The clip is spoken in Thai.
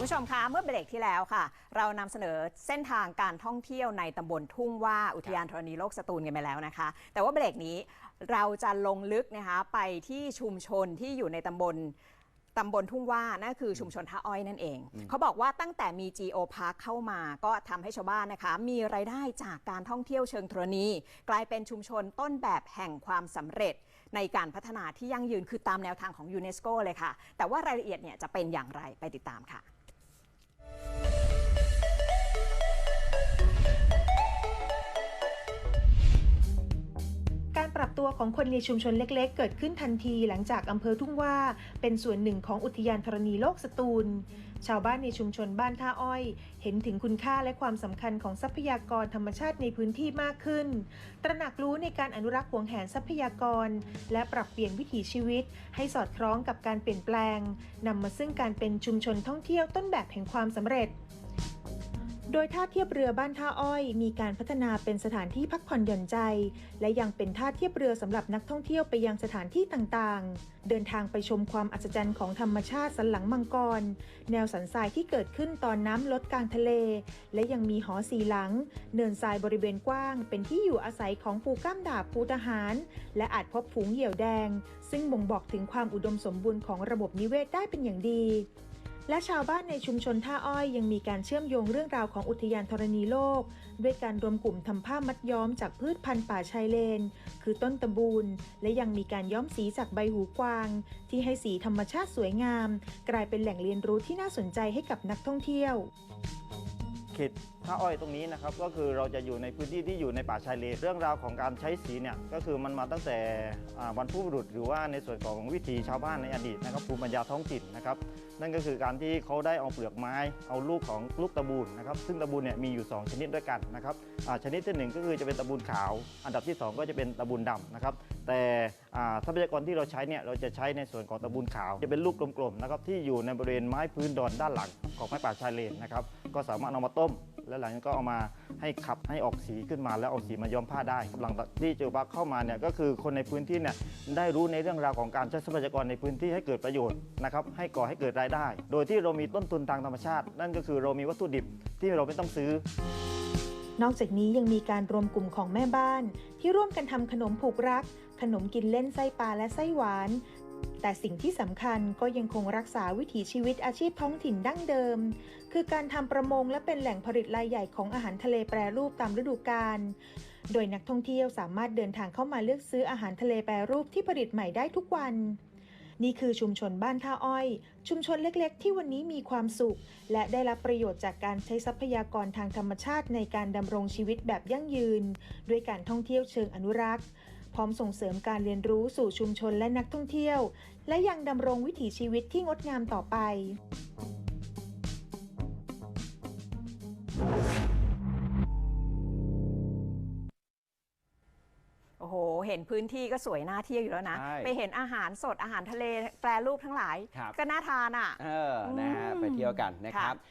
คุณผู้ชมคะเมื่อเบรกที่แล้วค่ะ เรานำเสนอเส้นทางการท่องเที่ยวในตำบลทุ่งว่าอุทยานธรณีโลกสตูลกันไปแล้วนะคะ แต่ว่าเบรกนี้เราจะลงลึกนะคะไปที่ชุมชนที่อยู่ในตำบลตำบลทุ่งว่านั่นคือชุมชนท่าอ้อยนั่นเอง เขาบอกว่าตั้งแต่มี Geo Park เข้ามาก็ทำให้ชาวบ้านนะคะ มีรายได้จากการท่องเที่ยวเชิงธรณี กลายเป็นชุมชนต้นแบบแห่งความสำเร็จ ในการพัฒนาที่ยั่งยืนคือตามแนวทางของยูเนสโกเลยค่ะ แต่ว่ารายละเอียดเนี่ยจะเป็นอย่างไรไปติดตามค่ะ ตัวของคนในชุมชนเล็กๆ เกิดขึ้นทันทีหลังจากอำเภอทุ่งว่า เป็นส่วนหนึ่งของอุทยานธรณีโลกสตูล ชาวบ้านในชุมชนบ้านท่าอ้อย เห็นถึงคุณค่าและความสำคัญของทรัพยากรธรรมชาติในพื้นที่มากขึ้น ตระหนักรู้ในการอนุรักษ์หวงแหนทรัพยากร และปรับเปลี่ยนวิถีชีวิต ให้สอดคล้องกับการเปลี่ยนแปลงนำมาซึ่งการเป็นชุมชนท่องเที่ยวต้นแบบแห่งความสำเร็จ โดยท่าเทียบเรือบ้านท่าอ้อย มีการพัฒนาเป็นสถานที่พักผ่อนหย่อนใจ และยังเป็นท่าเทียบเรือสำหรับนักท่องเที่ยวไปยังสถานที่ต่างๆ เดินทางไปชมความอัศจรรย์ของธรรมชาติสันหลังมังกร แนวสันทรายที่เกิดขึ้นตอนน้ำลดกลางทะเล และยังมีหอสีหลัง เนินทรายบริเวณกว้าง เป็นที่อยู่อาศัยของปูก้ามดาบปูทหาร และอาจพบฝูงเหยี่ยวแดง ซึ่งบ่งบอกถึงความอุดมสมบูรณ์ของระบบนิเวศได้เป็นอย่างดี และชาวบ้านในชุมชนท่าอ้อยยังมีการเชื่อมโยงเรื่องราวของอุทยานธรณีโลก ด้วยการรวมกลุ่มทำผ้ามัดย้อมจากพืชพันธุ์ป่าชายเลน คือต้นตะบูนและยังมีการย้อมสีจากใบหูกวาง ที่ให้สีธรรมชาติสวยงาม กลายเป็นแหล่งเรียนรู้ที่น่าสนใจให้กับนักท่องเที่ยว ขตท่าอ้อยตรงนี้นะครับก็คือเราจะอยู่ในพื้นที่ที่อยู่ในป่าชายเลนเรื่องราวของการใช้สีเนี่ยก็คือมันมาตั้งแต่อ่าบรรพบุรุษหรือว่าในส่วนของวิถีชาวบ้านในอดีตนะครับภูมิปัญญาท้องถิ่นนะครับนั่นก็คือการที่เขาได้เอาเปลือกไม้ เอาลูกของลูกตะบูนนะครับซึ่งตะบูนเนี่ยมีอยู่ 2 ชนิดด้วยกันนะครับชนิดที่หนึ่งก็คือจะเป็นตะบูนขาว อันดับที่สองก็จะเป็นตะบูนดำนะครับ แต่ทรัพยากรที่เราใช้เนี่ยเราจะใช้ในส่วนของตะบูนขาว จะเป็นลูกกลมๆนะครับที่อยู่ในบริเวณไม้พื้นดอนด้านหลังของไม้ป่าชายเลนนะครับก็สามารถเอามาต้ม แล้วหลังจากนั้นก็เอามาให้ขับให้ออกสีขึ้นมา แล้วเอาสีมาย้อมผ้าได้กำลังที่เจอบักเข้ามาเนี่ยก็คือคนในพื้นที่เนี่ยได้รู้ในเรื่องราวของการใช้ทรัพยากรในพื้นที่ให้เกิดประโยชน์นะครับให้ก่อให้เกิดรายได้ โดยที่เรามีต้นทุนทางธรรมชาติ นั่นก็คือเรามีวัตถุดิบที่เราไม่ต้องซื้อ นอกจากนี้ยังมีการรวมกลุ่มของแม่บ้าน ที่ร่วมกันทำขนมผูกรัก ขนมกินเล่นไส้ปลาและไส้หวาน แต่สิ่งที่สำคัญก็ยังคงรักษาวิถีชีวิตอาชีพท้องถิ่นดั้งเดิม คือการทำประมงและเป็นแหล่งผลิตรายใหญ่ของอาหารทะเลแปรรูปตามฤดูกาลโดยนักท่องเที่ยวสามารถเดินทางเข้ามาเลือกซื้ออาหารทะเลแปรรูปที่ผลิตใหม่ได้ทุกวัน นี่คือชุมชนบ้านท่าอ้อย ชุมชนเล็กๆ ที่วันนี้มีความสุข และได้รับประโยชน์จากการใช้ทรัพยากรทางธรรมชาติในการดำรงชีวิตแบบยั่งยืน ด้วยการท่องเที่ยวเชิงอนุรักษ์ พร้อมส่งเสริมการเรียนรู้สู่ชุมชนและนักท่องเที่ยว และยังดำรงวิถีชีวิตที่งดงามต่อไป เห็นพื้นที่ก็สวยน่าเที่ยวอยู่แล้วนะ ใช่ ไปเห็นอาหารสดอาหารทะเลแปรรูปทั้งหลาย ครับก็น่าทานอะ เออนะฮะอืมไปเที่ยวกันนะครับ